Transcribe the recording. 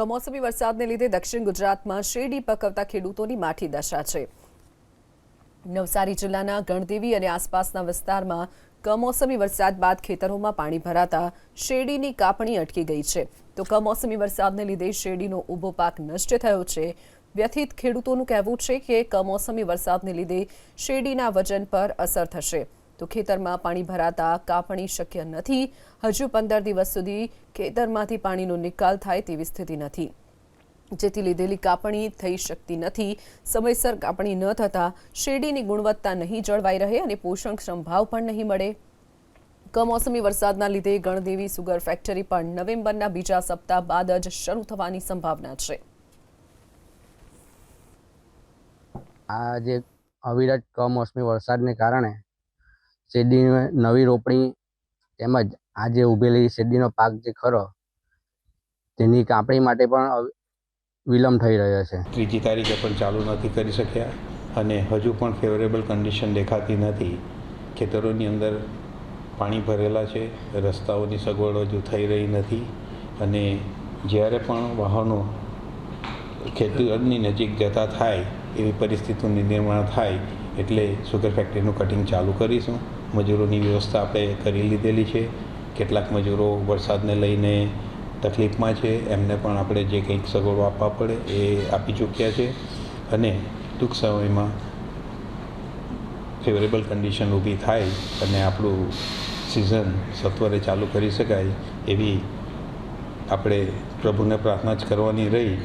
કમોસમી વરસાદને લીધે દક્ષિણ ગુજરાતમાં શેરડી પકવતા ખેડૂતોની માઠી દશા છે. નવસારી જિલ્લાના ગણદેવી અને આસપાસના વિસ્તારમાં કમોસમી વરસાદ બાદ ખેતરોમાં પાણી ભરાતા શેરડીની કાપણી અટકી ગઈ છે. તો કમોસમી વરસાદને લીધે શેરડીનો ઊભો પાક નષ્ટ થયો છે. વ્યથિત ખેડૂતોનું કહેવું છે કે કમોસમી વરસાદને લીધે શેરડીના વજન પર અસર થશે. તો ખેતરમાં પાણી ભરાતા કાપણી શક્ય નથી. હજુ પંદર દિવસ સુધી ખેતરમાંથી પાણીનો નિકાલ થાય તેવી સ્થિતિ નથી. જેથી લીધેલી કાપણી થઈ શકતી નથી. સમયસર કાપણી ન થતાં શેરડીની ગુણવત્તા નહીં જળવાઈ રહે અને પોષણક્ષમ ભાવ પણ નહીં મળે. કમોસમી વરસાદના લીધે ગણદેવી સુગર ફેક્ટરી પણ નવેમ્બરના બીજા સપ્તાહ બાદ જ શરૂ થવાની સંભાવના છે. આ જે અવિરત કમોસમી વરસાદને કારણે શેરડીની નવી રોપણી તેમજ આ જે ઊભેલી શેરડીનો પાક જે ખરો, તેની કાપણી માટે પણ વિલંબ થઈ રહ્યો છે. ત્રીજી તારીખે પણ ચાલુ નથી કરી શક્યા અને હજુ પણ ફેવરેબલ કન્ડિશન દેખાતી નથી. ખેતરોની અંદર પાણી ભરેલા છે, રસ્તાઓની સગવડ હજુ થઈ રહી નથી અને જ્યારે પણ વાહનો ખેતરની નજીક જતા થાય એવી પરિસ્થિતિનું નિર્માણ થાય એટલે સુગર ફેક્ટરીનું કટિંગ ચાલુ કરીશું. મજૂરોની વ્યવસ્થા આપણે કરી લીધેલી છે. કેટલાક મજૂરો વરસાદને લઈને તકલીફમાં છે. એમને પણ આપણે જે કંઈક સગવડો આપવા પડે એ આપી ચૂક્યા છે. અને ટૂંક સમયમાં ફેવરેબલ કન્ડિશન ઊભી થાય અને આપણું સિઝન સત્વરે ચાલુ કરી શકાય એવી આપણે પ્રભુને પ્રાર્થના જ કરવાની રહી.